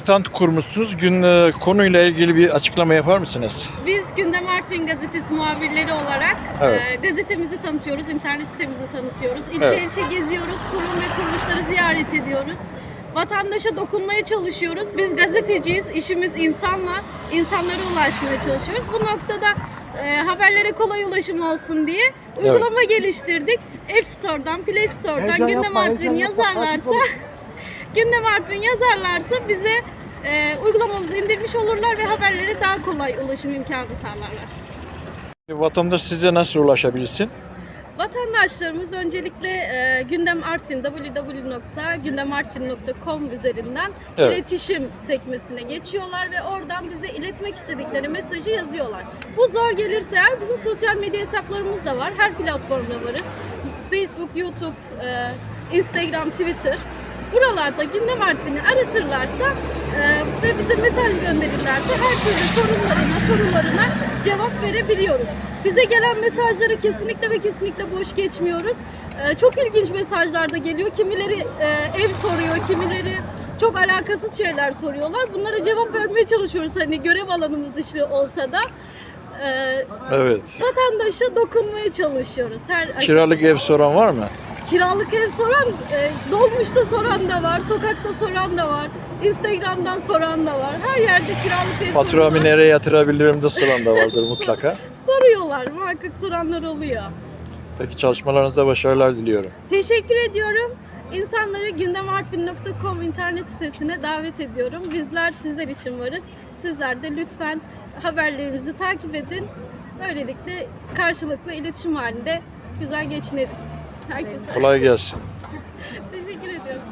stand kurmuşsunuz. Gün e, konuyla ilgili bir açıklama yapar mısınız? Biz Gündem Artvin Gazetesi muhabirleri olarak Evet. e, gazetemizi tanıtıyoruz, internet sitemizi tanıtıyoruz. İlçe Evet. ilçe geziyoruz, kurum ve kuruluşları ziyaret ediyoruz. Vatandaşa dokunmaya çalışıyoruz. Biz gazeteciyiz, işimiz insanla, insanlara ulaşmaya çalışıyoruz. Bu noktada e, haberlere kolay ulaşım olsun diye uygulama geliştirdik. App Store'dan, Play Store'dan Heyecan Gündem yapma, Artvin heyecan yapma. yazarlarsa Gündem Artvin yazarlarsa bize e, uygulamamızı indirmiş olurlar ve haberlere daha kolay ulaşım imkanı sağlarlar. Vatandaş size nasıl ulaşabilsin? Vatandaşlarımız öncelikle e, Gündem Artvin www.gündemartvin.com üzerinden Evet. iletişim sekmesine geçiyorlar ve oradan bize iletmek istedikleri mesajı yazıyorlar. Bu zor gelirse eğer bizim sosyal medya hesaplarımız da var. Her platformda varız. Facebook, YouTube, e, Instagram, Twitter. Buralarda Gündem Artvin'i aratırlarsa e, ve bize mesaj gönderirlerse her türlü sorunlarına, sorularına cevap verebiliyoruz. Bize gelen mesajları kesinlikle ve kesinlikle boş geçmiyoruz. E, çok ilginç mesajlar da geliyor. Kimileri e, ev soruyor, kimileri çok alakasız şeyler soruyorlar. Bunlara cevap vermeye çalışıyoruz hani görev alanımız dışı olsa da. E, Evet. vatandaşa dokunmaya çalışıyoruz. Her Kiralık ev soran var mı? Kiralık ev soran, e, dolmuşta soran da var, sokakta soran da var, Instagram'dan soran da var. Her yerde kiralık ev Faturamı soruyorlar. nereye yatırabilirim de soran da vardır mutlaka. soruyorlar. Muhakkak soranlar oluyor. Peki çalışmalarınızda başarılar diliyorum. Teşekkür ediyorum. İnsanları gündemartvin.com internet sitesine davet ediyorum. Bizler sizler için varız. Sizler de lütfen haberlerimizi takip edin. Böylelikle karşılıklı iletişim halinde güzel geçinelim. Herkese Kolay gelsin. teşekkür ediyorum.